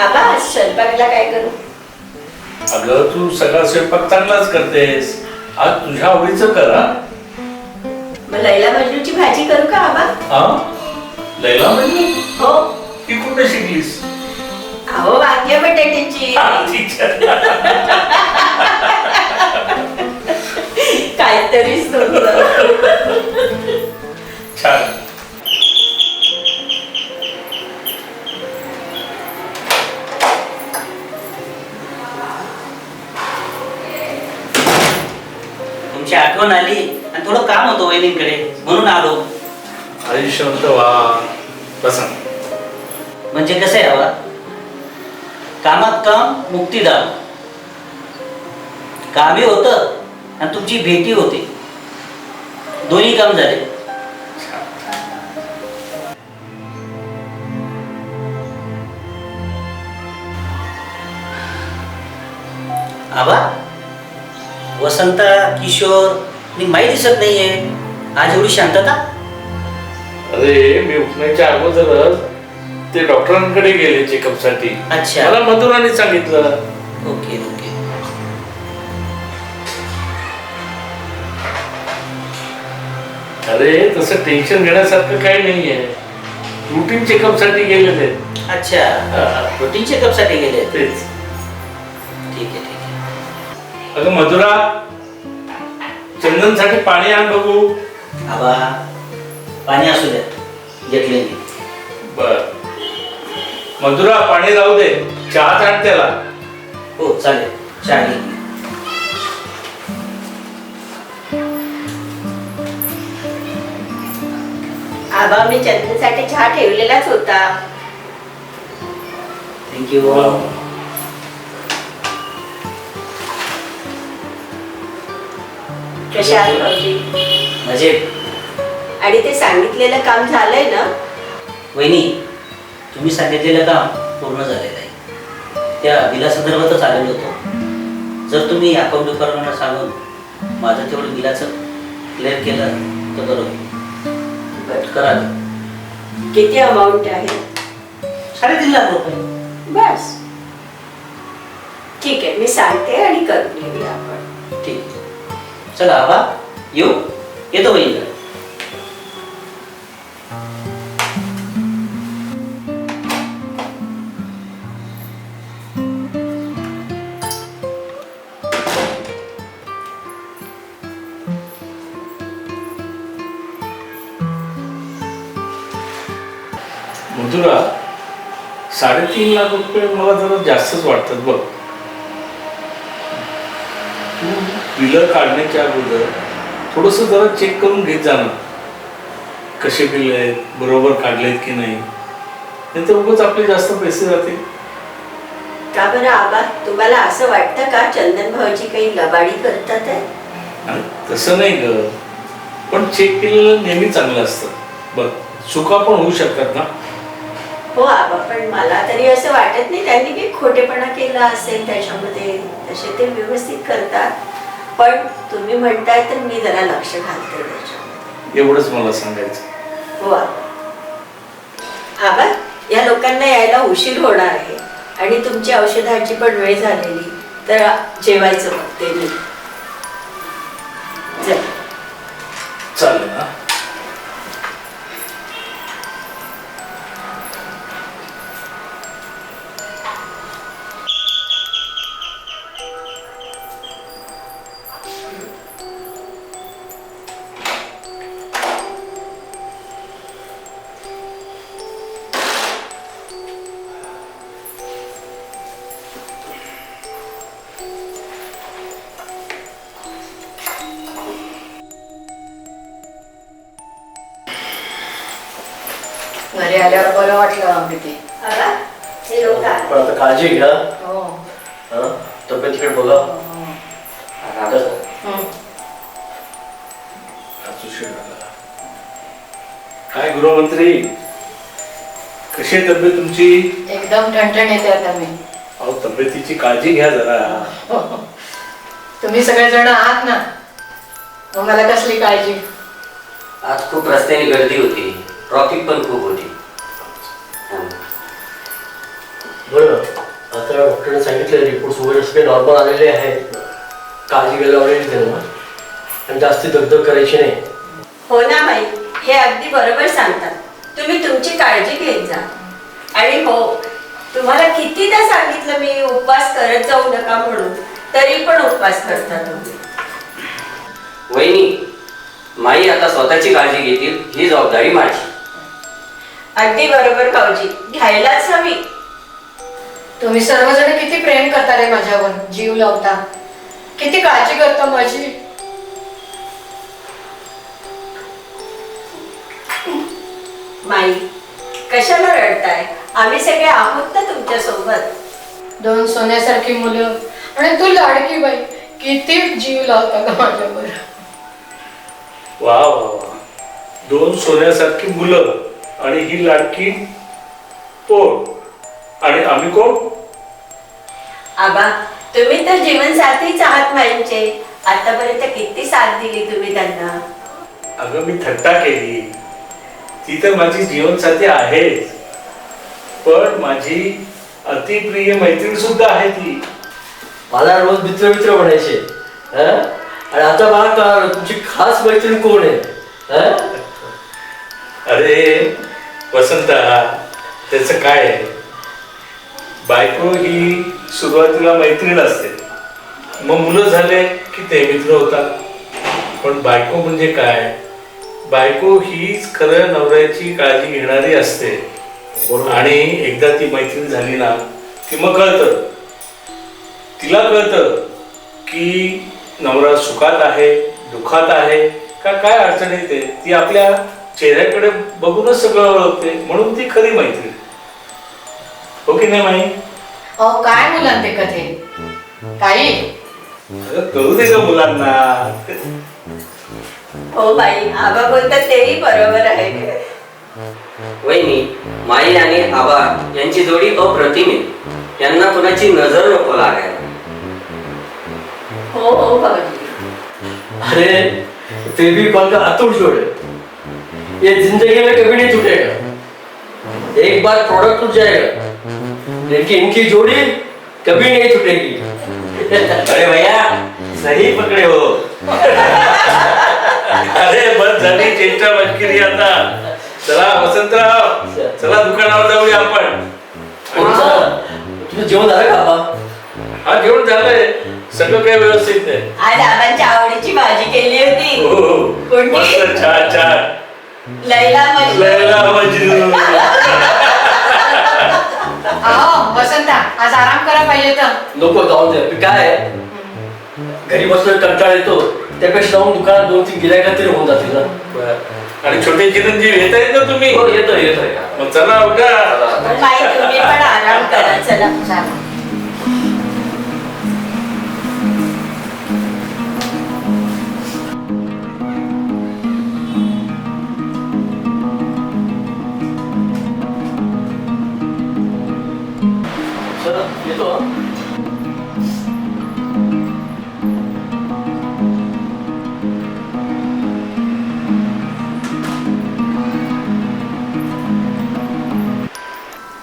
आबा स्वयंपाकला काय करू? अगं तू सगळा स्वयंपाक चांगलाच करतेस. आज तुझ्या आवडीचं कर हा? मग लैला मजनूची भाजी करू का आबा? हा? लैला म्हणजे हो. ती कुठे शिकलीस? अहो वांग्या बटाट्याची. हा, ठीक आहे. काहीतरी छान. आठवण आली आणि थोडं काम होतं वहिनींकडे. म्हणून आलो. आयुष्यवंत वा बसा म्हणजे कसं आहे हवा कामात काम मुक्तीदार कामही होतं आणि तुमची भेटी होती. दोन्ही काम झाले. आबा? वसंता किशोर आणि माई दिसत नाहीये. आज एवढी शांतता? अरे मी उठण्याच्या अगोदरच ते डॉक्टरांकडे गेले चेकअपसाठी अच्छा. मला मधुराने सांगितलं. Okay okay. अरे तसं टेन्शन घेण्यासारखं काही नाहीये. रुटीन चेकअपसाठी गेलेले. अच्छा. प्रोटीन चेकअपसाठी गेले तेच. अगं मधुरा चंदनसाठी पाणी आण बघू. आबा पाणी असू द्या. घेतले मी. बर. मधुरा पाणी राहू दे. चहा आण त्याला. हो चालेल. चहा घे. आबा मी चंदनसाठी चहा ठेवलेलाच होता. थँक्यू कशा आहात भाऊजी? म्हणजे आणि ते सांगितलेलं काम झालंय ना? वहिनी तुम्ही सांगितलेलं काम पूर्ण झालेलं आहे. त्या बिलासंदर्भातच आलेलो होतो. जर तुम्ही अकाउंट डिपार्टमेंटला सांगून माझं तेवढं बिलाचं क्लिअर केलं तर बरं होईल. बरं. करा किती अमाऊंट आहे? साडेतीन लाख रुपये. बस. ठीक आहे मी सांगते आणि करून घेऊया आपण. चला आबा येऊ? येतो वहिनीकडे मधुरा साडेतीन लाख रुपये मला जरा जास्तच वाटतात बघ. तू बिलं काढण्याच्या अगोदर थोडस जरा चेक करून घेत जा ना. कसे बिल आहेत बरोबर काढलेत की नाही. नाही तर उगाच आपले जास्त पैसे जातील. का बरं आबा? तुम्हाला असं वाटतं का चंदन भाऊजी काही लबाडी करतात आहे? आणि तसं नाही ग. पण चेक केलेलं नेहमी चांगलं असतं. बघ चुका पण होऊ शकतात ना. हो आबा पण मला तरी असं वाटत नाही त्यांनी काही खोटेपणा केला असेल त्याच्यामध्ये. तसे ते व्यवस्थित करतात. पण तुम्ही म्हणताय तर मी जरा लक्ष घालते एवढंच मला सांगायचं. हो. आबा आबा या लोकांना यायला उशीर होणार आहे आणि तुमची औषधांची पण वेळ झालेली तर जेवायचं बघते मी घरी आल्यावर बरं वाटलं हे लोक आले. पण आता काळजी घ्या. हो. हं? तब्येतीकडे बघा. हं. आज उशीर झाला. काय गृहमंत्री? कशी आहे तब्येत तुमची? एकदम ठणठण येते आता मी अहो तब्येतीची काळजी घ्या जरा. तुम्ही सगळेजण आहात ना? मग मला कसली काळजी? आज खूप रस्त्याने गर्दी होती. ट्रॉफिक पण खूप होती. आता डॉक्टरने सांगितलं रिपोर्ट्स वगैरे सगळे नॉर्मल आलेले आहेत. काळजी घ्यायला लावलेली त्यांना. आणि जास्ती दगदग करायची नाही. हो ना बाई हे अगदी बरोबर सांगतात. तुम्ही तुमची काळजी घेत जा. आणि हो तुम्हाला कितीदा सांगितलं मी उपवास करत जाऊ नका म्हणून तरी पण उपवास करता तुम्ही. वहिनी माई आता स्वतःची काळजी घेतील ही जबाबदारी माझी. अगदी बरोबर भाऊजी घ्यायलाच हवी. तुम्ही सर्वजण किती प्रेम करता रे माझ्यावर जीव लावता. किती काळजी करता माझी. माई कशाला रडताय? आम्ही सगळे आहोत ना तुमच्यासोबत दोन सोन्यासारखी मुलं आणि तू लाडकी बाई किती जीव लावता का माझ्यावर. वा वा वा दोन सोन्यासारखी मुलं आणि ही लाडकी पोर. आणि आम्ही कोण? आबा तुम्ही तर जीवनसाथीच आहात माईंचे आतापर्यंत किती साथ दिली तुम्ही त्यांना? अगं मी थट्टा केली. ती तर माझी जीवनसाथी आहेच. पण माझी अतिप्रिय मैत्रीण सुद्धा आहे ती. मला रोज मित्र मित्र म्हणायचे हं? आणि आता मला कळालं तुमची खास मैत्रीण कोण आहे? हं? अरे वसंता त्याचं काय आहे? बायको ही सुरुवातीला मैत्रीण असते. मग मुलं झाले की ते मित्र होतात. पण बायको म्हणजे काय? बायको हीच खरं नवऱ्याची काळजी घेणारी असते. आणि एकदा ती मैत्रीण झाली ना की मग कळतं. तिला कळतं की नवरा सुखात आहे दुखात आहे का काय अडचण येते ती आपल्या चेहऱ्याकडे बघूनच सगळं ओळखते म्हणून ती खरी मैत्री हो की नाही माई? अहो काय मुलांना ते कथे? काही अगं करू दे ग मुलांना. हो बाई आबा बोलतात तेही बरोबर आहे. वहिनी माई आणि आबा यांची जोडी अप्रतिम आहे. यांना कुणाची नजर नको लागायला. हो हो भाऊजी. अरे फिर भी कौन का अतुल जोड़ है ये जिंदगी में कभी नहीं छूटेगा एक बार प्रोडक्ट टूट जाएगा लेकिन इनकी जोड़ी कभी नहीं छूटेगी अरे भैया सही पकडे हो। अरे बस झाली चेष्टा मस्किरी आता। चला वसंतराव चला दुकानावर जाऊया आपण। तुझं तुझं जेवण झालं का बाबा? हा जेवण झालंय. सगळं काही व्यवस्थित आहे. आज आबांच्या आवडीची भाजी केली होती. हो हो. कोणती? मस्त छान छान. लैला मजनू लैला मजनू अहो वसंता आज आराम करा पाहिजे तर. नको जाऊन दे. काय आहे, घरी बसलो कंटाळ येतो. त्यापेक्षा जाऊन दुकानात दोन तीन गिरायका तरी होऊन जातील ना. बरं. आणि छोटे चिरंजीव येत आहेत ना तुम्ही? हो येतो येतोय. मग चला उठा. बाई तुम्ही पण आराम करा. चला. चला.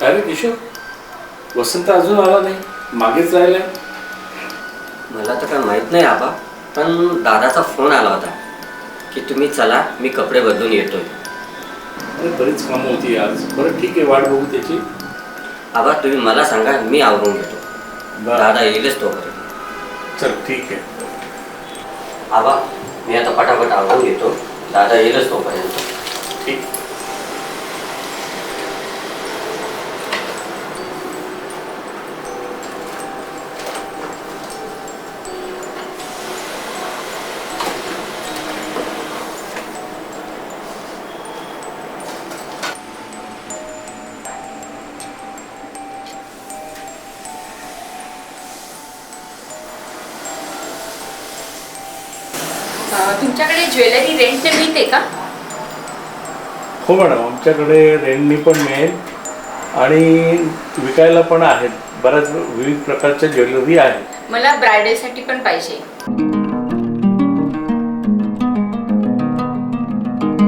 काय रे किशोर? वसंत अजून आला नाही. मागेच राहिला मला तर काय माहीत नाही आबा. पण दादाचा फोन आला होता की तुम्ही चला मी कपडे बदलून येतोय. अरे बरीच कामं होती आज. बरं ठीक आहे वाट बघू त्याची. आबा तुम्ही मला सांगा मी आवरून घेतो. बरं. दादा येईलच तोपर्यंत. चल ठीक आहे. आबा मी आता पटापट आवरून घेतो. दादा येईलच तोपर्यंत. ठीक. तुमच्याकडे ज्वेलरी रेंटने मिळते का? हो मॅडम आमच्याकडे रेंटनी पण मिळेल आणि विकायला पण आहेत. बऱ्याच विविध प्रकारच्या ज्वेलरी आहेत. मला ब्रायडलसाठी पण पाहिजे.